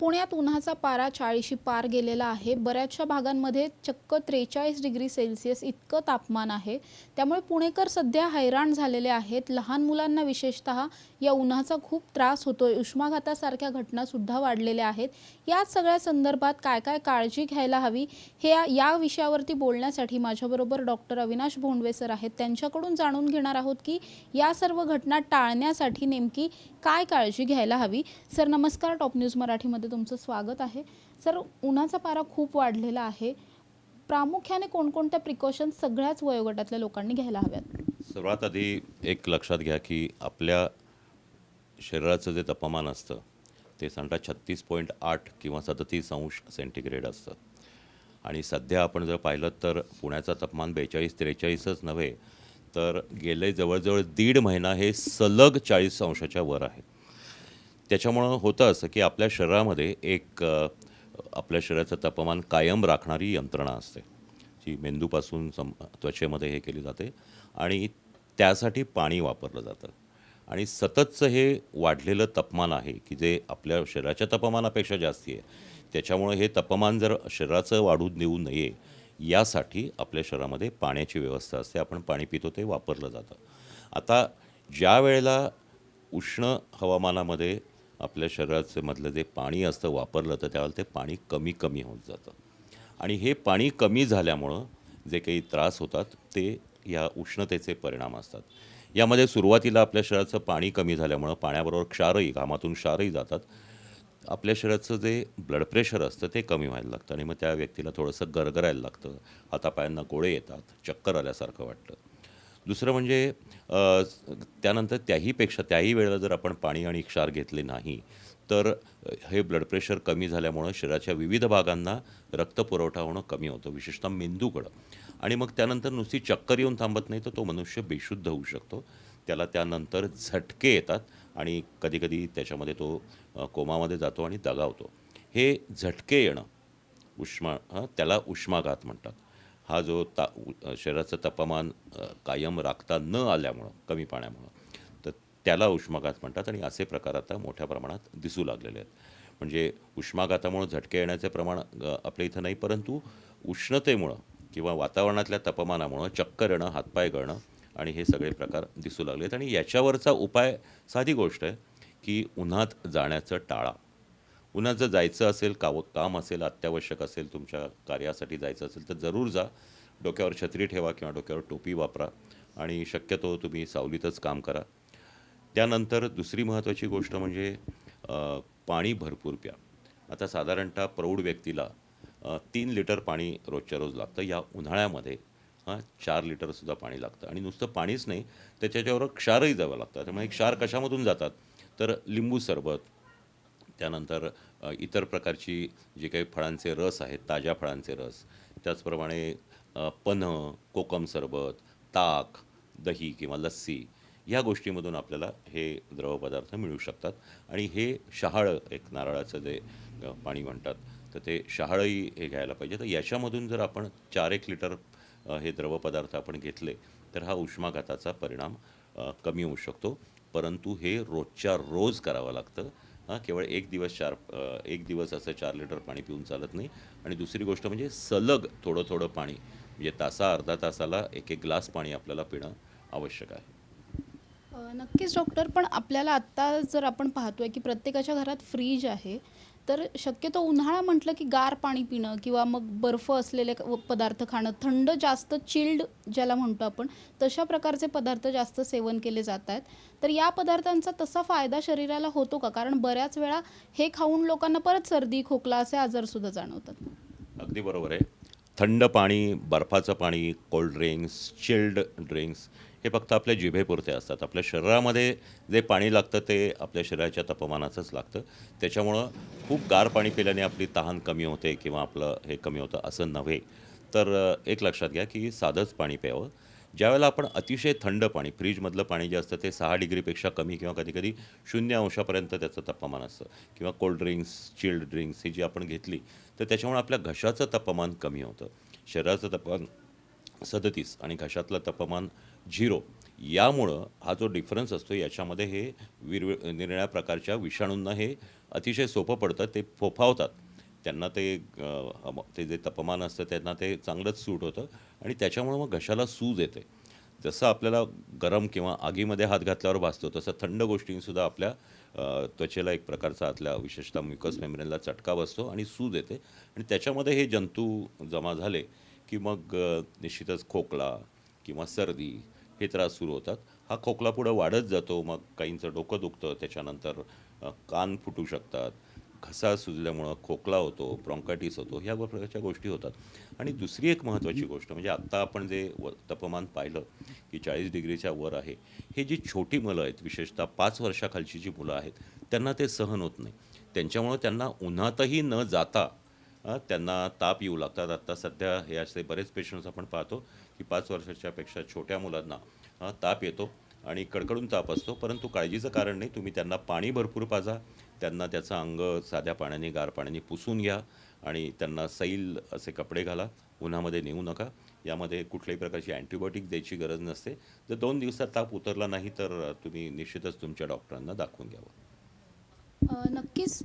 पुण्यात उन्हाचा पारा चाळीशी पार गेलेला आहे. बऱ्याचशा भागांमध्ये चक्क त्रेचाळीस डिग्री सेल्सिअस इतकं तापमान आहे. त्यामुळे पुणेकर सध्या हैराण झालेले आहेत. लहान मुलांना विशेषतः या उन्हाचा खूप त्रास होतोय. उष्माघातासारख्या घटनासुद्धा वाढलेल्या आहेत. या सगळ्या संदर्भात काय काय काळजी घ्यायला हवी हे या- या विषयावरती बोलण्यासाठी माझ्याबरोबर डॉक्टर अविनाश भोंडवे सर आहेत. त्यांच्याकडून जाणून घेणार आहोत की या सर्व घटना टाळण्यासाठी नेमकी काय काळजी घ्यायला हवी? सर नमस्कार. टॉप न्यूज मराठीमध्ये तुमचं स्वागत आहे. सर उन्हाचा पारा खूप वाढलेला आहे. प्रामुख्याने कोणकोणत्या प्रिकॉशन सगळ्याच वयोगटातल्या लोकांनी घ्यायला हव्यात? सर्वात आधी एक लक्षात घ्या की आपल्या शरीराचं जे तापमान असतं ते साधारणतः छत्तीस पॉईंट आठ किंवा सदतीस अंश सेंटीग्रेड असतं. आणि सध्या आपण जर पाहिलं तर पुण्याचं तापमान बेचाळीस त्रेचाळीसच नव्हे तर गेले जवळजवळ दीड महिना हे सलग चाळीस अंशाच्या वर आहे. त्याच्यामुळं होतं असं की आपल्या शरीरामध्ये एक आपल्या शरीराचं तापमान कायम राखणारी यंत्रणा असते. जी मेंदूपासून सम त्वचेमध्ये हे केली जाते आणि त्यासाठी पाणी वापरलं जातं. आणि सततचं हे वाढलेलं तापमान आहे की जे आपल्या शरीराच्या तापमानापेक्षा जास्ती आहे. त्याच्यामुळे हे तापमान जर शरीराचं वाढू देऊ नये यासाठी आपल्या शरीरामध्ये पाण्याची व्यवस्था असते. आपण पाणी पितो ते वापरलं जातं. आता ज्या वेळेला उष्ण हवामानामध्ये आपल्या शरीराचे मधलं जे पाणी असतं वापरलं तर त्यावेळेला ते पाणी कमी कमी होत जातं. आणि हे पाणी कमी झाल्यामुळं जे काही त्रास होतात ते या उष्णतेचे परिणाम असतात. यामध्ये सुरुवातीला आपल्या शरीराचं पाणी कमी झाल्यामुळं पाण्याबरोबर क्षारही घामातून क्षारही जातात. आपल्या शरीराचं जे ब्लड प्रेशर असतं ते कमी व्हायला लागतं आणि मग त्या व्यक्तीला थोडंसं गरगरायला लागतं. हातापायांना गोळे येतात चक्कर आल्यासारखं वाटतं. दुसरं म्हणजे त्यानंतर त्याहीपेक्षा त्याही वेळेला जर आपण पाणी आणि क्षार घेतले नाही तर हे ब्लड प्रेशर कमी झाल्यामुळं शरीराच्या विविध भागांना रक्तपुरवठा होणं कमी होतं विशेषतः मेंदूकडं. आणि मग त्यानंतर नुसती चक्कर येऊन थांबत नाही तर तो मनुष्य बेशुद्ध होऊ शकतो. त्याला त्यानंतर झटके येतात आणि कधीकधी त्याच्यामध्ये तो कोमामध्ये जातो आणि दगावतो. हे झटके येणं उष्मा हां त्याला उष्माघात म्हणतात. हा जो ता उ- शरीराचं तापमान कायम राखता न आल्यामुळं कमी पाण्यामुळं तर त्याला उष्माघात म्हणतात आणि असे प्रकार आता मोठ्या प्रमाणात दिसू लागलेले आहेत. म्हणजे उष्माघातामुळं झटके येण्याचे प्रमाण आपल्या इथं नाही परंतु उष्णतेमुळं किंवा वातावरणातल्या तापमानामुळं चक्कर येणं हातपाय गळणं आणि हे सगळे प्रकार दिसू लागले आहेत आणि याच्यावरचा उपाय साधी गोष्ट आहे की उन्हात जाण्याचं टाळा. उन्हात जर जायचं असेल काव काम असेल अत्यावश्यक असेल तुमच्या कार्यासाठी जायचं असेल तर जरूर जा. डोक्यावर छत्री ठेवा किंवा डोक्यावर टोपी वापरा आणि शक्यतो तुम्ही सावलीतच काम करा. त्यानंतर दुसरी महत्त्वाची गोष्ट म्हणजे पाणी भरपूर प्या. आता साधारणतः प्रौढ व्यक्तीला तीन लिटर पाणी रोजच्या रोज लागतं. या उन्हाळ्यामध्ये हां चार लिटरसुद्धा पाणी लागतं. आणि नुसतं पाणीच नाही त्याच्याबरोबर क्षारही जावं लागतं. त्यामुळे क्षार कशामधून जातात? तर लिंबू सरबत त्यानंतर इतर प्रकारची जे काही फळांचे रस आहेत ताज्या फळांचे रस त्याचप्रमाणे पन्ह कोकम सरबत ताक दही किंवा लस्सी ह्या गोष्टीमधून आपल्याला हे द्रवपदार्थ मिळू शकतात. आणि हे शहाळं एक नारळाचं जे पाणी म्हणतात तर ते शहाळंही हे घ्यायला पाहिजे. तर याच्यामधून जर आपण चार एक लिटर हे द्रवपदार्थ आपण घेतले तर हा उष्माघाताचा परिणाम कमी होऊ शकतो. परंतु हे रोजच्या रोज करावं लागतं. हां केवळ एक दिवस चार एक दिवस असं चार लिटर पाणी पिऊन चालत नाही. आणि दुसरी गोष्ट म्हणजे सलग थोडं थोडं पाणी म्हणजे तासा अर्धा तासाला एक एक ग्लास पाणी आपल्याला पिणं आवश्यक आहे. नक्कीच डॉक्टर. पण आपल्याला आत्ता जर आपण पाहतोय की प्रत्येकाच्या घरात फ्रीज आहे तर शक्यतो उन्हाळा म्हटलं की गार पाणी पिणं किंवा मग बर्फ असलेले पदार्थ खाणं थंड जास्त चिल्ड ज्याला म्हणतो आपण तशा प्रकारचे पदार्थ जास्त सेवन केले जात आहेत. तर या पदार्थांचा तसा फायदा शरीराला होतो का? कारण बऱ्याच वेळा हे खाऊन लोकांना परत सर्दी खोकला असे आजारसुद्धा जाणवतात. अगदी बरोबर आहे. थंड पाणी बर्फाचं पाणी कोल्ड ड्रिंक्स चिल्ड ड्रिंक्स हे फक्त आपल्या जिभेपुरते असतात. आपल्या शरीरामध्ये जे पाणी लागतं ते आपल्या शरीराच्या तापमानाचंच लागतं. त्याच्यामुळं खूप गार पाणी पिल्याने आपली तहान कमी होते किंवा आपलं हे कमी होतं असं नव्हे. तर एक लक्षात घ्या की साधंच पाणी प्यावं. ज्यावेळेला आपण अतिशय थंड पाणी फ्रीजमधलं पाणी जे असतं ते सहा डिग्रीपेक्षा कमी किंवा कधीकधी शून्य अंशापर्यंत त्याचं तापमान असतं. किंवा कोल्ड ड्रिंक्स चिल्ड ड्रिंक्स ही जी आपण घेतली तर त्याच्यामुळे आपल्या घशाचं तापमान कमी होतं. शरीराचं तापमान सदतीस आणि घशातलं तापमान झिरो. यामुळं हा जो डिफरन्स असतो याच्यामध्ये हे विर निरनिळ्या प्रकारच्या विषाणूंना हे अतिशय सोपं पडतं ते फोफावतात. त्यांना ते ते जे तापमान असतं त्यांना ते चांगलंच सूट होतं आणि त्याच्यामुळं मग घशाला सूज येते. जसं आपल्याला गरम किंवा आगीमध्ये हात घातल्यावर भासतो तसं थंड गोष्टींसुद्धा आपल्या त्वचेला एक प्रकारचा आतल्या विशेषतः म्युकस मेम्ब्रेनला चटका बसतो आणि सूज येते. आणि त्याच्यामध्ये हे जंतू जमा झाले की मग निश्चितच खोकला किंवा सर्दी हे त्रास सुरू होतात. हा खोकला पुढं वाढत जातो मग काहींचं डोकं दुखतं त्याच्यानंतर कान फुटू शकतात. घसा सुजल्यामुळं खोकला होतो ब्रॉन्कायटिस होतो ह्या प्रकारच्या गोष्टी होतात. आणि दुसरी एक महत्त्वाची गोष्ट म्हणजे आत्ता आपण जे व तापमान पाहिलं की चाळीस डिग्रीच्या वर आहे हे जी छोटी मुलं आहेत विशेषतः पाच वर्षाखालची जी मुलं आहेत त्यांना ते सहन होत नाही. त्यांच्यामुळं त्यांना उन्हातही न जाता त्यांना ताप येऊ लागतात. आत्ता सध्या हे असे बरेच पेशंट्स आपण पाहतो की पाच वर्षाच्या पेक्षा छोट्या मुलांना ताप येतो आणि कडकडून ताप असतो. परंतु काळजीचं कारण नाही. तुम्ही त्यांना पाणी भरपूर पाजा. त्यांना त्याचं अंग साध्या पाण्याने गार पाण्याने पुसून घ्या आणि त्यांना सैल असे कपडे घाला. उन्हामध्ये नेऊ नका. यामध्ये कुठल्याही प्रकारची अँटीबायोटिक द्यायची गरज नसते. जर दोन दिवसात ताप उतरला नाही तर तुम्ही निश्चितच तुमच्या डॉक्टरांना दाखवून घ्यावं. नक्कीच.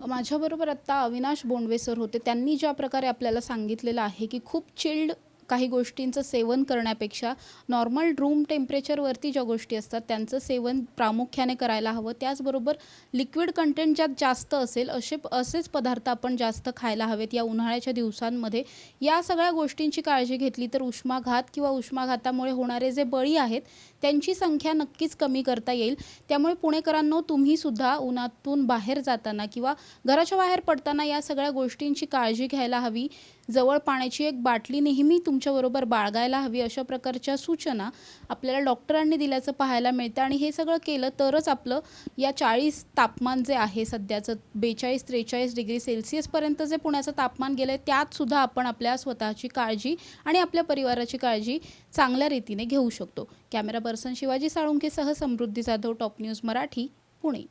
माझ्याबरोबर आत्ता अविनाश बोंडवे सर होते. त्यांनी ज्या प्रकारे आपल्याला सांगितलेलं आहे की खूप चिल्ड काही गोष्टींचं सेवन करण्यापेक्षा नॉर्मल रूम टेम्परेचरवरती ज्या गोष्टी असतात त्यांचं सेवन प्रामुख्याने करायला हवं. त्याचबरोबर लिक्विड कंटेंट ज्यात जास्त असेल असे असेच पदार्थ आपण जास्त खायला हवेत या उन्हाळ्याच्या दिवसांमध्ये. या सगळ्या गोष्टींची काळजी घेतली तर उष्माघात किंवा उष्माघातामुळे होणारे जे बळी आहेत त्यांची संख्या नक्कीच कमी करता येईल. त्यामुळे पुणेकरांनो तुम्हीसुद्धा उन्हातून बाहेर जाताना किंवा घराच्या बाहेर पडताना या सगळ्या गोष्टींची काळजी घ्यायला हवी. जवळ पाण्याची एक बाटली नेहमी तुमच्याबरोबर बाळगायला हवी अशा प्रकारच्या सूचना आपल्याला डॉक्टरांनी दिल्याचं पाहायला मिळतं आणि हे सगळं केलं तरच आपलं या चाळीस तापमान जे आहे सध्याचं बेचाळीस त्रेचाळीस डिग्री सेल्सिअसपर्यंत जे पुण्याचं तापमान गेलं आहे त्यात सुद्धा आपण आपल्या स्वतःची काळजी आणि आपल्या परिवाराची काळजी चांगल्या रीतीने घेऊ शकतो. कॅमेरा पर्सन शिवाजी साळुंकेसह समृद्धी जाधव टॉप न्यूज मराठी पुणे.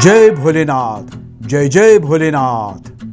जय भोलेनाथ जय जय भोलेनाथ.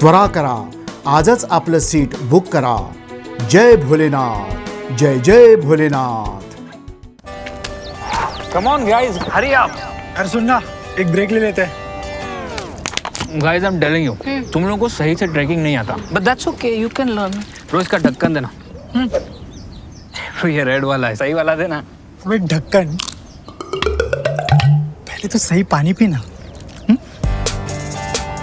त्वरा करा. आजच आपलं सीट बुक करा. जय भोलेनाथ. जय जय Bholenath. Come on guys hurry up अरे सुन ना एक ब्रेक ले लेते हैं. Guys I am telling you तुम लोगों को सही से ट्रैकिंग नहीं आता. But that's okay, you can learn. रोज का ढक्कन देना. तो ये रेड वाला है सही वाला देना. ढक्कन पहले तो सही पानी पीना.